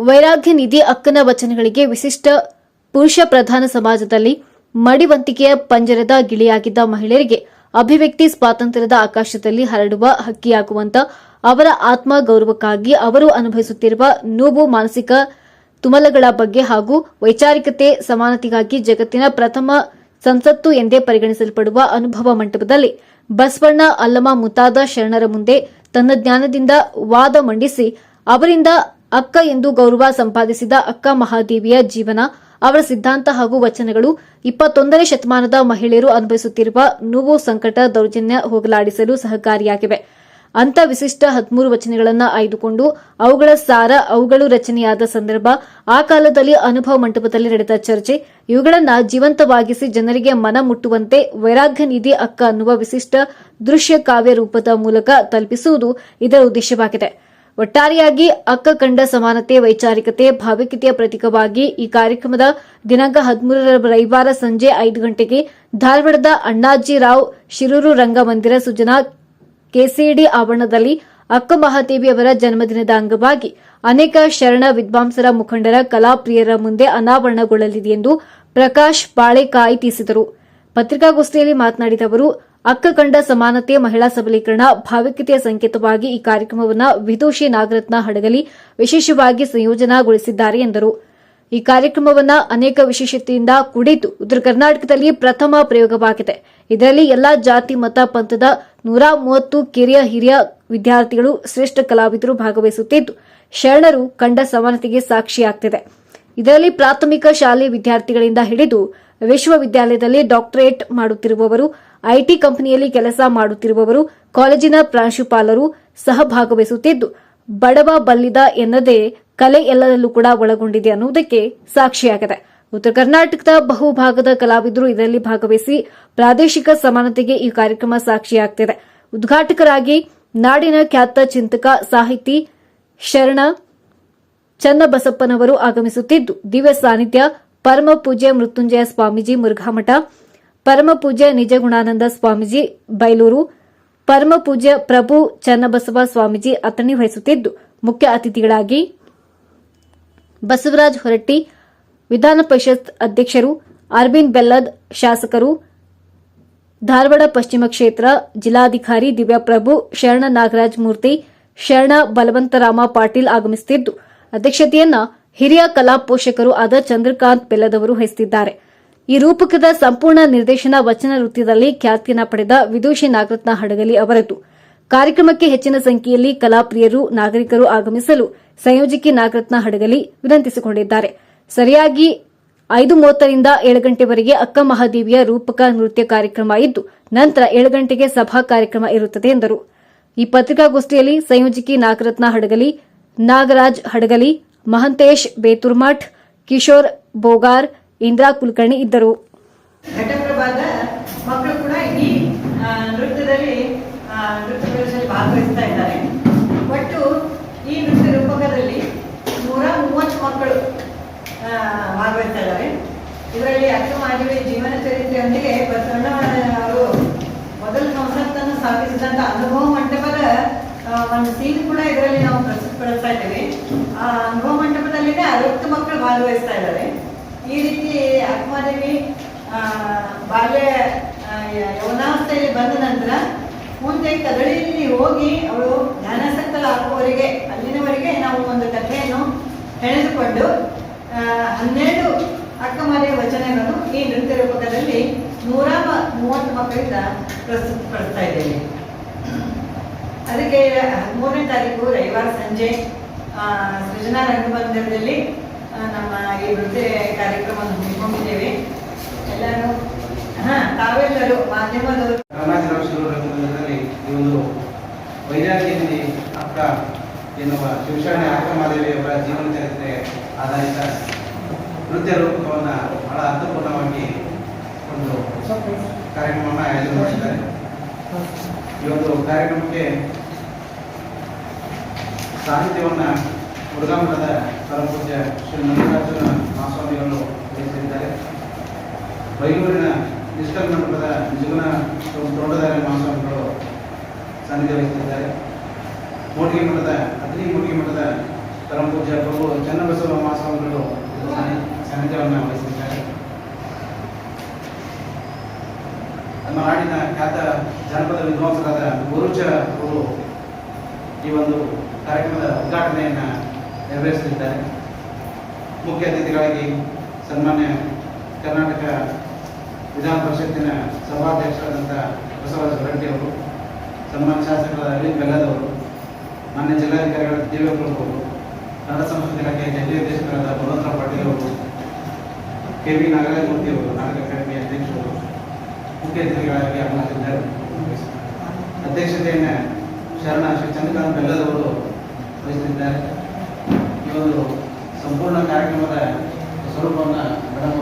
ವೈರಾಗ್ಯ ನಿಧಿ ಅಕ್ಕನ ವಚನಗಳಿಗೆ ವಿಶಿಷ್ಟ ಪುರುಷ ಪ್ರಧಾನ ಸಮಾಜದಲ್ಲಿ ಮಡಿವಂತಿಕೆಯ ಪಂಜರದ ಗಿಳಿಯಾಗಿದ್ದ ಮಹಿಳೆಯರಿಗೆ ಅಭಿವ್ಯಕ್ತಿ ಸ್ವಾತಂತ್ರ್ಯದ ಆಕಾಶದಲ್ಲಿ ಹರಡುವ ಹಕ್ಕಿಯಾಗುವಂತ ಅವರ ಆತ್ಮ ಗೌರವಕ್ಕಾಗಿ ಅವರು ಅನುಭವಿಸುತ್ತಿರುವ ನೋವು ಮಾನಸಿಕ ತುಮಲಗಳ ಬಗ್ಗೆ ಹಾಗೂ ವೈಚಾರಿಕತೆ ಸಮಾನತೆಗಾಗಿ ಜಗತ್ತಿನ ಪ್ರಥಮ ಸಂಸತ್ತು ಎಂದೇ ಪರಿಗಣಿಸಲ್ಪಡುವ ಅನುಭವ ಮಂಟಪದಲ್ಲಿ ಬಸವಣ್ಣ ಅಲ್ಲಮ ಮುಂತಾದ ಶರಣರ ಮುಂದೆ ತನ್ನ ಜ್ಞಾನದಿಂದ ವಾದ ಮಂಡಿಸಿ ಅವರಿಂದ ಅಕ್ಕ ಎಂದು ಗೌರವ ಸಂಪಾದಿಸಿದ ಅಕ್ಕ ಮಹಾದೇವಿಯ ಜೀವನ, ಅವರ ಸಿದ್ಧಾಂತ ಹಾಗೂ ವಚನಗಳು ಇಪ್ಪತ್ತೊಂದನೇ ಶತಮಾನದ ಮಹಿಳೆಯರು ಅನುಭವಿಸುತ್ತಿರುವ ನೋವು, ಸಂಕಟ, ದೌರ್ಜನ್ಯ ಹೋಗಲಾಡಿಸಲು ಸಹಕಾರಿಯಾಗಿವೆ. ಅಂತ ವಿಶಿಷ್ಟ ಹದಿಮೂರು ವಚನಗಳನ್ನು ಆಯ್ದುಕೊಂಡು ಅವುಗಳ ಸಾರ, ಅವುಗಳು ರಚನೆಯಾದ ಸಂದರ್ಭ, ಆ ಕಾಲದಲ್ಲಿ ಅನುಭವ ಮಂಟಪದಲ್ಲಿ ನಡೆದ ಚರ್ಚೆ, ಇವುಗಳನ್ನು ಜೀವಂತವಾಗಿಸಿ ಜನರಿಗೆ ಮನ ಮುಟ್ಟುವಂತೆ ವೈರಾಗ್ಯ ನಿಧಿ ಅಕ್ಕ ಅನ್ನುವ ವಿಶಿಷ್ಟ ದೃಶ್ಯ ಕಾವ್ಯ ರೂಪದ ಮೂಲಕ ತಲುಪಿಸುವುದು ಇದರ ಉದ್ದೇಶವಾಗಿದೆ. ಒಟ್ಟಾರೆಯಾಗಿ ಅಕ್ಕ ಕಂಡ ಸಮಾನತೆ, ವೈಚಾರಿಕತೆ ಭಾವಿಕತೆಯ ಪ್ರತೀಕವಾಗಿ ಈ ಕಾರ್ಯಕ್ರಮದ ದಿನಾಂಕ ಹದಿಮೂರರ ರವಿವಾರ ಸಂಜೆ ಐದು ಗಂಟೆಗೆ ಧಾರವಾಡದ ಅಣ್ಣಾಜಿ ರಾವ್ ಶಿರೂರು ರಂಗಮಂದಿರ ಸುಜನಾ ಕೆಸಿಡಿ ಆವರಣದಲ್ಲಿ ಅಕ್ಕ ಮಹಾದೇವಿ ಅವರ ಜನ್ಮದಿನದ ಅಂಗವಾಗಿ ಅನೇಕ ಶರಣ ವಿದ್ವಾಂಸರ ಮುಖಂಡರ ಕಲಾಪ್ರಿಯರ ಮುಂದೆ ಅನಾವರಣಗೊಳ್ಳಲಿದೆ ಎಂದು ಪ್ರಕಾಶ್ ಬಾಳೆಕಾಯಿ ತಿಳಿಸಿದರು. ಪತ್ರಿಕಾಗೋಷ್ಠಿಯಲ್ಲಿ ಮಾತನಾಡಿದ ಅವರು ಅಕ್ಕ ಕಂಡ ಸಮಾನತೆ, ಮಹಿಳಾ ಸಬಲೀಕರಣ, ಭಾವಿಕತೆಯ ಸಂಕೇತವಾಗಿ ಈ ಕಾರ್ಯಕ್ರಮವನ್ನು ವಿದೂಷಿ ನಾಗರತ್ನ ಹಡಗಲಿ ವಿಶೇಷವಾಗಿ ಸಂಯೋಜನಾಗೊಳಿಸಿದ್ದಾರೆ ಎಂದರು. ಈ ಕಾರ್ಯಕ್ರಮವನ್ನ ಅನೇಕ ವಿಶೇಷತೆಯಿಂದ ಕೂಡಿದ್ದು ಉತ್ತರ ಕರ್ನಾಟಕದಲ್ಲಿ ಪ್ರಥಮ ಪ್ರಯೋಗವಾಗಿದೆ. ಇದರಲ್ಲಿ ಎಲ್ಲಾ ಜಾತಿ, ಮತ, ಪಂಥದ ನೂರ ಮೂವತ್ತು ಕಿರಿಯ, ಹಿರಿಯ ವಿದ್ಯಾರ್ಥಿಗಳು ಶ್ರೇಷ್ಠ ಕಲಾವಿದರು ಭಾಗವಹಿಸುತ್ತಿದ್ದು, ಶರಣರು ಕಂಡ ಸಮಾನತೆಗೆ ಸಾಕ್ಷಿಯಾಗ್ತಿದೆ. ಇದರಲ್ಲಿ ಪ್ರಾಥಮಿಕ ಶಾಲೆ ವಿದ್ಯಾರ್ಥಿಗಳಿಂದ ಹಿಡಿದು ವಿಶ್ವವಿದ್ಯಾಲಯದಲ್ಲಿ ಡಾಕ್ಟರೇಟ್ ಮಾಡುತ್ತಿರುವವರು, ಐಟಿ ಕಂಪನಿಯಲ್ಲಿ ಕೆಲಸ ಮಾಡುತ್ತಿರುವವರು, ಕಾಲೇಜಿನ ಪ್ರಾಂಶುಪಾಲರು ಸಹ ಭಾಗವಹಿಸುತ್ತಿದ್ದು ಬಡವ ಬಲ್ಲಿದ ಎನ್ನದೇ ಕಲೆ ಎಲ್ಲರಲ್ಲೂ ಕೂಡ ಒಳಗೊಂಡಿದೆ ಅನ್ನುವುದಕ್ಕೆ ಸಾಕ್ಷಿಯಾಗಿದೆ. ಉತ್ತರ ಕರ್ನಾಟಕದ ಬಹುಭಾಗದ ಕಲಾವಿದರು ಇದರಲ್ಲಿ ಭಾಗವಹಿಸಿ ಪ್ರಾದೇಶಿಕ ಸಮಾನತೆಗೆ ಈ ಕಾರ್ಯಕ್ರಮ ಸಾಕ್ಷಿಯಾಗ್ತಿದೆ. ಉದ್ಘಾಟಕರಾಗಿ ನಾಡಿನ ಖ್ಯಾತ ಚಿಂತಕ, ಸಾಹಿತಿ ಶರಣ ಚನ್ನಬಸಪ್ಪನವರು ಆಗಮಿಸುತ್ತಿದ್ದು. ದಿವ್ಯ ಸಾನ್ನಿಧ್ಯ ಪರಮ ಪೂಜ್ಯ ಮೃತ್ಯುಂಜಯ ಸ್ವಾಮೀಜಿ, ಮುರುಘಾಮಠ ಪರಮ ಪೂಜ್ಯ ನಿಜಗುಣಾನಂದ ಸ್ವಾಮೀಜಿ, ಬೈಲೂರು ಪರಮ ಪೂಜ್ಯ ಪ್ರಭು ಚನ್ನಬಸವ ಸ್ವಾಮೀಜಿ ಅತಣಿ ವಹಿಸುತ್ತಿದ್ದು. ಮುಖ್ಯ ಅತಿಥಿಗಳಾಗಿ ಬಸವರಾಜ್ ಹೊರಟ್ಟಿ, ವಿಧಾನ ಪರಿಷತ್ ಅಧ್ಯಕ್ಷರು, ಅರವಿಂದ್ ಬೆಲ್ಲದ್ ಶಾಸಕರು, ಧಾರವಾಡ ಪಶ್ಚಿಮ ಕ್ಷೇತ್ರ ಜಿಲ್ಲಾಧಿಕಾರಿ ದಿವ್ಯಾಪ್ರಭು, ಶರಣ ನಾಗರಾಜ್ ಮೂರ್ತಿ, ಶರಣ ಬಲವಂತರಾಮ ಪಾಟೀಲ್ ಆಗಮಿಸುತ್ತಿದ್ದು. ಅಧ್ಯಕ್ಷತೆಯನ್ನ ಹಿರಿಯ ಕಲಾ ಪೋಷಕರು ಆದ ಚಂದ್ರಕಾಂತ್ ಬೆಲ್ಲದವರು ವಹಿಸುತ್ತಿದ್ದಾರೆ ಈ ರೂಪಕದ ಸಂಪೂರ್ಣ ನಿರ್ದೇಶನ ವಚನ ವೃತ್ತಿಯಲ್ಲಿ ಖ್ಯಾತಿಯನ್ನ ಪಡೆದ ವಿದುಷಿ ನಾಗರತ್ನ ಹಡಗಲಿ ಅವರದ್ದು ಕಾರ್ಯಕ್ರಮಕ್ಕೆ ಹೆಚ್ಚಿನ ಸಂಖ್ಯೆಯಲ್ಲಿ ಕಲಾಪ್ರಿಯರು, ನಾಗರಿಕರು ಆಗಮಿಸಲು ಸಂಯೋಜಕಿ ನಾಗರತ್ನ ಹಡಗಲಿ ವಿನಂತಿಸಿಕೊಂಡಿದ್ದಾರೆ. ಸರಿಯಾಗಿ ಐದು ಮೂವತ್ತರಿಂದ ಏಳು ಗಂಟೆವರೆಗೆ ಅಕ್ಕ ಮಹಾದೇವಿಯ ರೂಪಕ ನೃತ್ಯ ಕಾರ್ಯಕ್ರಮ ಇದ್ದು, ನಂತರ ಏಳು ಗಂಟೆಗೆ ಸಭಾ ಕಾರ್ಯಕ್ರಮ ಇರುತ್ತದೆ ಎಂದರು. ಈ ಪತ್ರಿಕಾಗೋಷ್ಠಿಯಲ್ಲಿ ಸಂಯೋಜಕಿ ನಾಗರತ್ನ ಹಡಗಲಿ ನಾಗರಾಜ್ ಹಡಗಲಿ, ಮಹಂತೇಶ್ ಬೇತುರ್ಮಠ್, ಕಿಶೋರ್ ಬೋಗಾರ್, ಇಂದ್ರಾ ಕುಲಕರ್ಣಿ ಇದ್ದರು. ಘಟಪ್ರಭಾದ ಮಕ್ಕಳು ಕೂಡ ಈ ನೃತ್ಯದಲ್ಲಿ ನೃತ್ಯ ಪ್ರದರ್ಶನದಲ್ಲಿ ಭಾಗವಹಿಸ್ತಾ ಇದ್ದಾರೆ. ಒಟ್ಟು ಈ ನೃತ್ಯ ರೂಪಕದಲ್ಲಿ ನೂರ ಮೂವತ್ತು ಮಕ್ಕಳು ಭಾಗವಹಿಸ್ತಾ ಇದ್ದಾರೆ. ಇದರಲ್ಲಿ ಅಕ್ಕ ಮಾಧವಿ ಜೀವನ ಚರಿತ್ರೆಯೊಂದಿಗೆ ಬಸವಣ್ಣ ಅವರು ಮೊದಲ ಸಂಸತ್ತನ್ನು ಸ್ಥಾಪಿಸಿದಂತ ಅನುಭವ ಮಂಟಪದ ಒಂದು ಸೀನ್ ಕೂಡ ಇದರಲ್ಲಿ ನಾವು ಪ್ರಸ್ತುತಪಡಿಸ್ತಾ ಇದ್ದೇವೆ. ಆ ಅನುಭವ ಮಂಟಪದಲ್ಲಿನೇ ಅರವತ್ತು ಮಕ್ಕಳು ಭಾಗವಹಿಸ್ತಾ ಇದ್ದಾರೆ. ಈ ರೀತಿ ಆತ್ಮಾದೇವಿ ಆ, ಬಾಲ್ಯ ಯೌನಾವಸ್ಥೆಯಲ್ಲಿ ಬಂದ ನಂತರ ಮುಂದೆ ಕದಳಿಯಲ್ಲಿ ಹೋಗಿ ಅವಳು ಧ್ಯಾನಾಸಕ್ತರಾಗುವವರೆಗೆ ಅಲ್ಲಿನವರೆಗೆ ನಾವು ಒಂದು ಕಥೆಯನ್ನು ಹೆಣೆದುಕೊಂಡು ಹನ್ನೆರಡು ಅಕ್ಕಮಾದೇವಿ ವಚನಗಳನ್ನು ಈ ನೃತ್ಯ ರೂಪಕದಲ್ಲಿ ನೂರ ಮೂವತ್ತು ಮಕ್ಕಳಿಂದ ಪ್ರಸ್ತುತಪಡಿಸ್ತಾ ಇದ್ದೇವೆ. ಅದಕ್ಕೆ ಹದಿಮೂರನೇ ತಾರೀಕು ರವಿವಾರ ಸಂಜೆ ಸೃಜನಾ ರಂಗಮಂದಿರದಲ್ಲಿ ನಮ್ಮ ಈ ನೃತ್ಯ ಕಾರ್ಯಕ್ರಮವನ್ನು ಹಮ್ಮಿಕೊಂಡಿದ್ದೇವೆ. ಎಲ್ಲರೂ ಹಾ, ತಾವೆಲ್ಲರೂ ಮಾಧ್ಯಮದವರು. ರಂಗಮಂದಿರದಲ್ಲಿ ಈ ಒಂದು ವೈರಾಗ್ಯದಲ್ಲಿ ಅಕ್ಕ ಎನ್ನುವ ಶಿವಶರಣ ಅಕ್ಕಮಾದೇವಿಯವರ ಜೀವನ ಚರಿತ್ರೆ ಆಧಾರಿತ ನೃತ್ಯ ರೂಪವನ್ನು ಬಹಳ ಅರ್ಥಪೂರ್ಣವಾಗಿ ಒಂದು ಕಾರ್ಯಕ್ರಮವನ್ನು ಆಯೋಜನೆ ಮಾಡಿದ್ದಾರೆ. ಈ ಒಂದು ಕಾರ್ಯಕ್ರಮಕ್ಕೆ ಸಾಹಿತ್ಯವನ್ನು ಮುರುಘಾಮಠದ ಪರಮಪೂಜ್ಯ ಶ್ರೀ ಮಲ್ಲಿಕಾರ್ಜುನ ಮಹಾಸ್ವಾಮಿಗಳು ವಹಿಸಿದ್ದಾರೆ ಬೈಲೂರಿನ ನಿಷ್ಕಲ್ ಮಂಟಪದ ನಿಜಗುಣ ತೋಟದಾರ ಮಹಾಸ್ವಾಮಿಗಳು ಸಾನ್ನಿಧ್ಯ ವಹಿಸಿದ್ದಾರೆ. ಮೂಡಿಗೆ ಮಠದ ಅಗ್ನಿ ಮೂಡಿಗೆ ಮಠದ ಪರಮಪೂಜ್ಯ ಪ್ರಭು ಚನ್ನಬಸವ ಸಾನ್ನಿಧ್ಯವನ್ನು ವಹಿಸಿದ್ದಾರೆ ನಮ್ಮ ನಾಡಿನ ಖ್ಯಾತ ಜನಪದ ವಿದ್ವಾಂಸರಾದ ಗುರುಚ ಅವರು ಈ ಒಂದು ಕಾರ್ಯಕ್ರಮದ ಉದ್ಘಾಟನೆಯನ್ನು ನೆರವೇರಿಸಲಿದ್ದಾರೆ. ಮುಖ್ಯ ಅತಿಥಿಗಳಾಗಿ ಸನ್ಮಾನ್ಯ ಕರ್ನಾಟಕ ವಿಧಾನ ಪರಿಷತ್ತಿನ ಸಭಾಧ್ಯಕ್ಷರಾದಂಥ ಬಸವರಾಜ ಹೊರಟ್ಟಿ ಅವರು, ಸನ್ಮಾನ್ಯ ಶಾಸಕರಾದ ಅರವಿಂದ್ ಬೆಲ್ಲದವರು ಮಾನ್ಯ ಜಿಲ್ಲಾಧಿಕಾರಿಗಳ ದೇವೇಗೌಡ ಅವರು, ಕನ್ನಡ ಸಂಸ್ಕೃತಿ ಇಲಾಖೆಯ ಜಂಟಿ ನಿರ್ದೇಶಕರಾದ ಬಲವಂತರಾವ್ ಪಾಟೀಲ್ ಅವರು, ಕೆ ವಿ ನಾಗರಾಜಮೂರ್ತಿ ಅವರು ನಾಟಕ ಅಕಾಡೆಮಿ ಅಧ್ಯಕ್ಷರು ಮುಖ್ಯ ಅತಿಥಿಗಳಾಗಿ ಆಗಮಿಸಿದ್ದಾರೆ. ಅಧ್ಯಕ್ಷತೆಯನ್ನು ಶರಣ ಶ್ರೀ ಚಂದ್ರಕಾಂತ್ ಬೆಲ್ಲದವರು ವಹಿಸಿದ್ದಾರೆ. ಈ ಒಂದು ಸಂಪೂರ್ಣ ಕಾರ್ಯಕ್ರಮದ ಸ್ವರೂಪವನ್ನು ಮೇಡಮ್